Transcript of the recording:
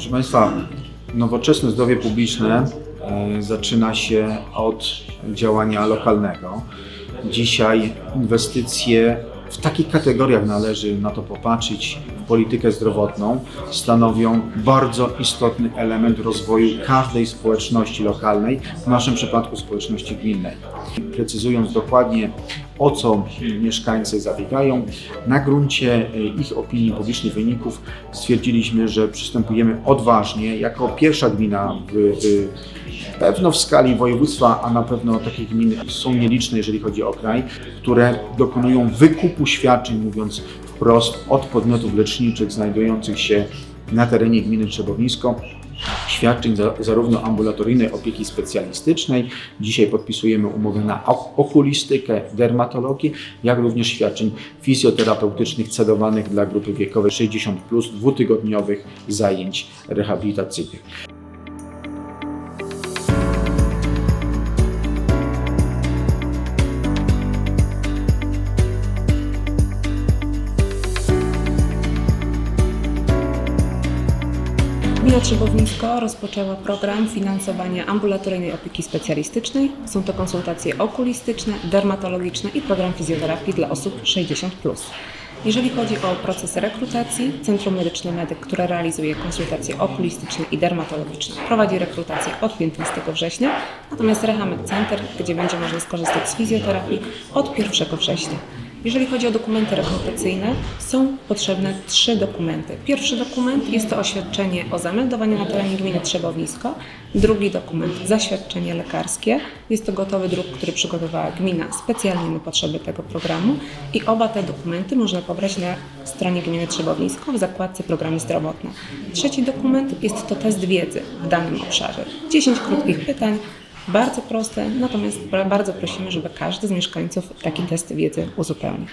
Proszę Państwa, nowoczesne zdrowie publiczne e, zaczyna się od działania lokalnego. Dzisiaj inwestycje w takich kategoriach należy na to popatrzeć politykę zdrowotną, stanowią bardzo istotny element rozwoju każdej społeczności lokalnej, w naszym przypadku społeczności gminnej. Precyzując dokładnie o co mieszkańcy zabiegają, na gruncie e, ich opinii publicznych wyników stwierdziliśmy, że przystępujemy odważnie. Jako pierwsza gmina w, pewno w skali województwa, a na pewno takie gminy są nieliczne, jeżeli chodzi o kraj, które dokonują wykupu świadczeń, mówiąc wprost, od podmiotów leczniczych znajdujących się na terenie gminy Trzebownisko świadczeń za, zarówno ambulatoryjnej opieki specjalistycznej, dzisiaj podpisujemy umowę na ok- okulistykę, dermatologię, jak również świadczeń fizjoterapeutycznych celowanych dla grupy wiekowej 60+, dwutygodniowych zajęć rehabilitacyjnych. Gmina Trzebowisko rozpoczęła program finansowania ambulatoryjnej opieki specjalistycznej. Są to konsultacje okulistyczne, dermatologiczne i program fizjoterapii dla osób 60+. Jeżeli chodzi o proces rekrutacji, Centrum Medyczne Medyk, które realizuje konsultacje okulistyczne i dermatologiczne, prowadzi rekrutację od 15 września, natomiast Rehamed Center, gdzie będzie można skorzystać z fizjoterapii od 1 września. Jeżeli chodzi o dokumenty rekrutacyjne, są potrzebne trzy dokumenty. Pierwszy dokument jest to oświadczenie o zameldowaniu na terenie gminy Trzebowisko. Drugi dokument zaświadczenie lekarskie. Jest to gotowy druk, który przygotowała gmina specjalnie na potrzeby tego programu. I oba te dokumenty można pobrać na stronie gminy Trzebowisko w zakładce programy zdrowotne. Trzeci dokument jest to test wiedzy w danym obszarze. 10 krótkich pytań, bardzo proste, natomiast ba- bardzo prosimy, żeby każdy z mieszkańców taki test wiedzy uzupełnił.